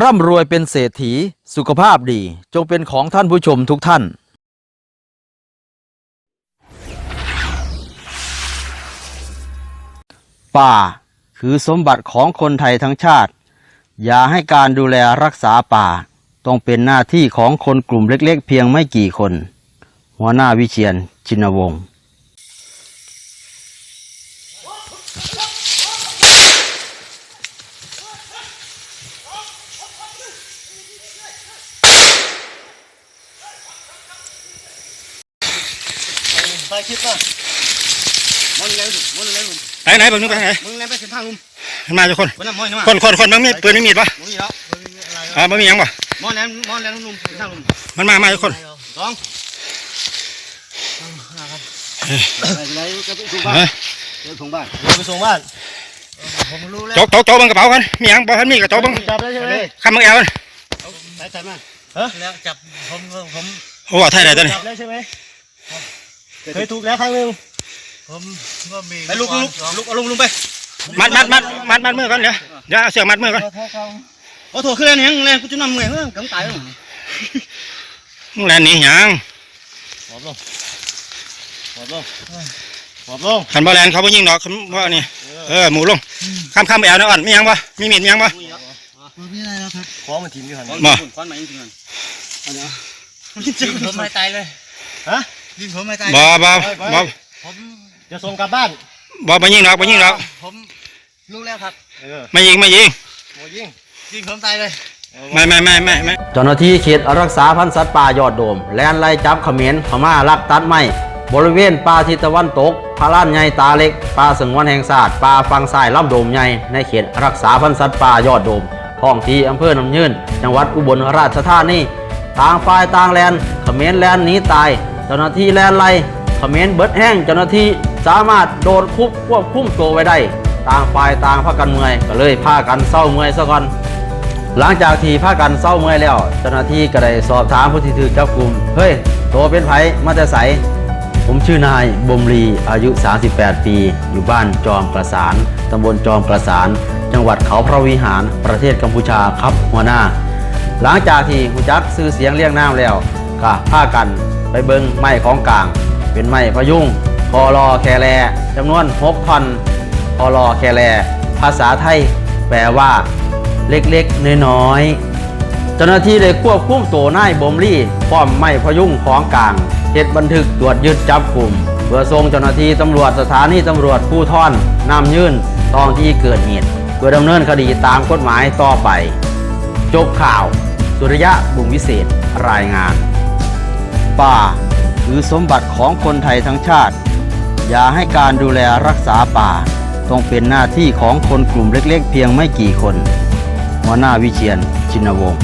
ร่ำรวยเป็นเศรษฐีสุขภาพดี จงเป็นของท่านผู้ชมทุกท่าน ป่าคือสมบัติของคนไทยทั้งชาติ อย่าให้การดูแลรักษาป่า ต้องเป็นหน้าที่ของคนกลุ่มเล็กๆ เพียงไม่กี่คน หัวหน้าวิเชียนชินวงศ์ ไปคิดว่ามันไงมันไงลุงไหนไหนเบิ่งนึงไปไหนมึงไงไปเส้นทางลุงมาทุกคนวันนั้นมอยนะคนคนคนมันมีปืนไม่มีดปะมึงนี่แล้วอะไรอ่ามันมีหยังปะมอแล้วมอแล้วลุงเส้นทางลุงมันมามาทุกคนสองอะไรก็ไปส่งบ้านเอ้ยเดี๋ยวส่งบ้านไปส่งบ้านผมรู้แล้วโจกโจกโจกเบังกระเป๋ากันมีหยังบ่ทันมีกระโจกเบังจับได้ใช่ไหมคำมึงแอลกันใส่ใส่มาฮะแล้วจับผมผมโอ้ไทยได้ตัวนี้จับได้ใช่ไหม เคยถูกแล้วครั้งหนึ่งผมก็มีไปลุกลุกลุกเอาลุงลุงไป มัดมัดมัดมัดมัดมือกันเดี๋ยวเดี๋ยวเอาเสือกมัดมือกันโอ้โถขึ้นแล้วเนี่ยแรงกูจะนำเงยเฮ้ยกำตายแล้วมึงแลนหนีหยังหอบลงหอบลงหอบลงขันบ่แลนเขาบ่ยิงดอกคันว่านี่เออหมูลงข้ามข้ามไปแอลนะอ่อนมีหยังปะมีมีดมีหยังปะไม่ได้แล้วครับขอมันทีมอยู่หันมาควันมาจริงๆหันอันนี้ยิงผมไม่ตายเลยฮะ ยิงผมไม่ตายบ่บ่บ่ผมจะส่งกลับบ้านบ่บ่ยิงดอกบ่ยิงดอกผมรู้แล้วครับเออไม่ยิงไม่ยิงโมยิงยิงผมตายเลยไม่ไม่ไม่ไม่ไม่เจ้าหน้าที่เขตรักษาพันธุ์สัตว์ป่ายอดโดม แลนไล่จับเขมรพม่าลักตัดไม้บริเวณป่าทิศตะวันตกพาล้านใหญ่ตาเล็กป่าสงวนแห่งชาติป่าฟังทรายลำโดมใหญ่ในเขตรักษาพันธุ์สัตว์ป่ายอดโดมท้องที่อำเภอหนำยืนจังหวัดอุบลราชธานีต่างฝ่ายต่างแลนเขมรแลนหนีตาย เจ้าหน้าที่แลนไล่เขมรเบิดแห้งเจ้าหน้าที่สามารถโดนคุบควบคุมตัวไว้ได้ ต่างฝ่ายต่างพากันเมื่อยก็เลยพากันเศร้าเมื่อยซะก่อนหลังจากที่พากันเศร้าเมื่อยแล้ว เจ้าหน้าที่ก็ได้สอบถามผู้ที่ถูกจับกลุ่มเฮ้ยโตเป็นไผมาแต่ใสผมชื่อนายบมรีอายุ 38 ปี อยู่บ้านจอมประสาน ตำบลจอมประสาน จังหวัดเขาพระวิหาร ประเทศกัมพูชาครับหัวหน้า หลังจากที่หูจักซื้อเสียงเรียกน้ำแล้วก็พากัน ไปเบิงไม้ของกลาง เป็นไม้พยุงคอรอแคแลจำนวน6ท่อนคอรอแคแลภาษาไทย แปลว่า เล็กๆน้อยๆเจ้าหน้าที่ได้ควบคุมตัวนายบมลี่พร้อมไม้พยุงของกลางเฮ็ดบันทึกตรวจยึดจับกลุ่มเพื่อส่งเจ้าหน้าที่ตำรวจสถานีตำรวจผู้ท่อนนำยื่นท้องที่เกิดเหตุเพื่อดำเนินคดีตามกฎหมายต่อไป จบข่าว สุริยะบุญวิเศษรายงาน ป่า คือสมบัติของคนไทยทั้งชาติ อย่าให้การดูแลรักษาป่า ต้องเป็นหน้าที่ของคนกลุ่มเล็กๆ เพียงไม่กี่คนหัวหน้าวิเชียนชินวงศ์